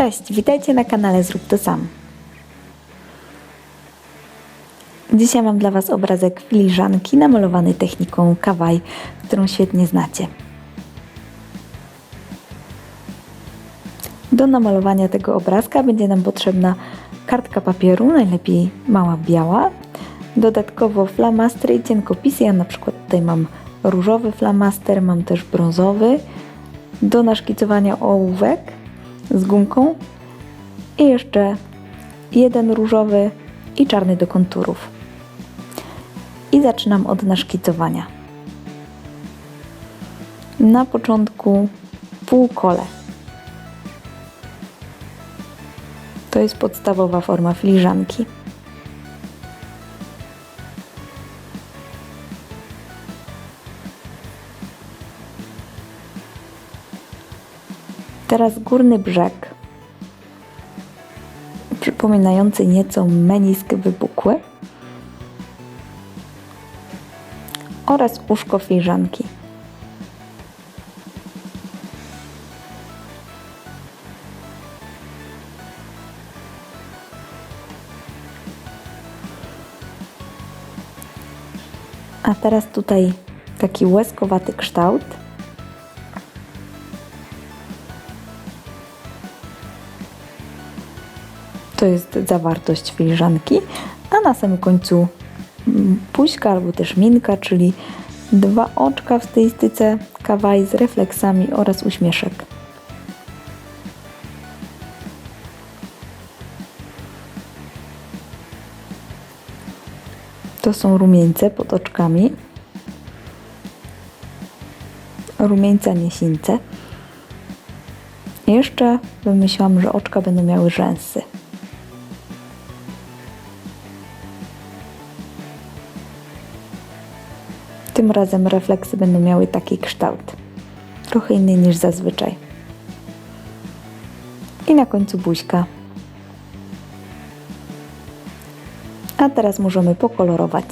Cześć, witajcie na kanale Zrób to sam. Dzisiaj mam dla Was obrazek filiżanki namalowany techniką kawaj, którą świetnie znacie. Do namalowania tego obrazka będzie nam potrzebna kartka papieru, najlepiej mała biała, dodatkowo flamastry i cienkopisy. Ja na przykład tutaj mam różowy flamaster, mam też brązowy. Do naszkicowania ołówek z gumką i jeszcze jeden różowy i czarny do konturów. I zaczynam od naszkicowania. Na początku półkole. To jest podstawowa forma filiżanki. Teraz górny brzeg, przypominający nieco menisk wypukły oraz uszko filiżanki. A teraz tutaj taki łezkowaty kształt. To jest zawartość filiżanki, a na samym końcu mm, puśka albo też minka, czyli dwa oczka w stylistyce kawaj z refleksami oraz uśmieszek. To są rumieńce pod oczkami. Rumieńce, nie sińce. Jeszcze wymyślałam, że oczka będą miały rzęsy. Tym razem refleksy będą miały taki kształt. Trochę inny niż zazwyczaj. I na końcu buźka. A teraz możemy pokolorować.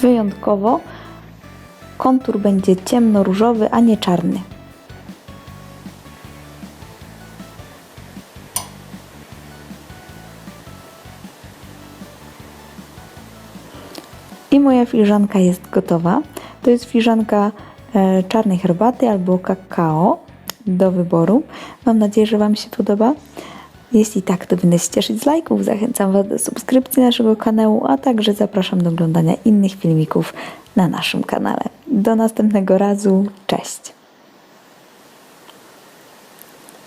Wyjątkowo kontur będzie ciemno-różowy, a nie czarny. I moja filiżanka jest gotowa. To jest filiżanka e, czarnej herbaty albo kakao do wyboru. Mam nadzieję, że Wam się podoba. Jeśli tak, to będę się cieszyć z lajków. Zachęcam Was do subskrypcji naszego kanału, a także zapraszam do oglądania innych filmików na naszym kanale. Do następnego razu. Cześć!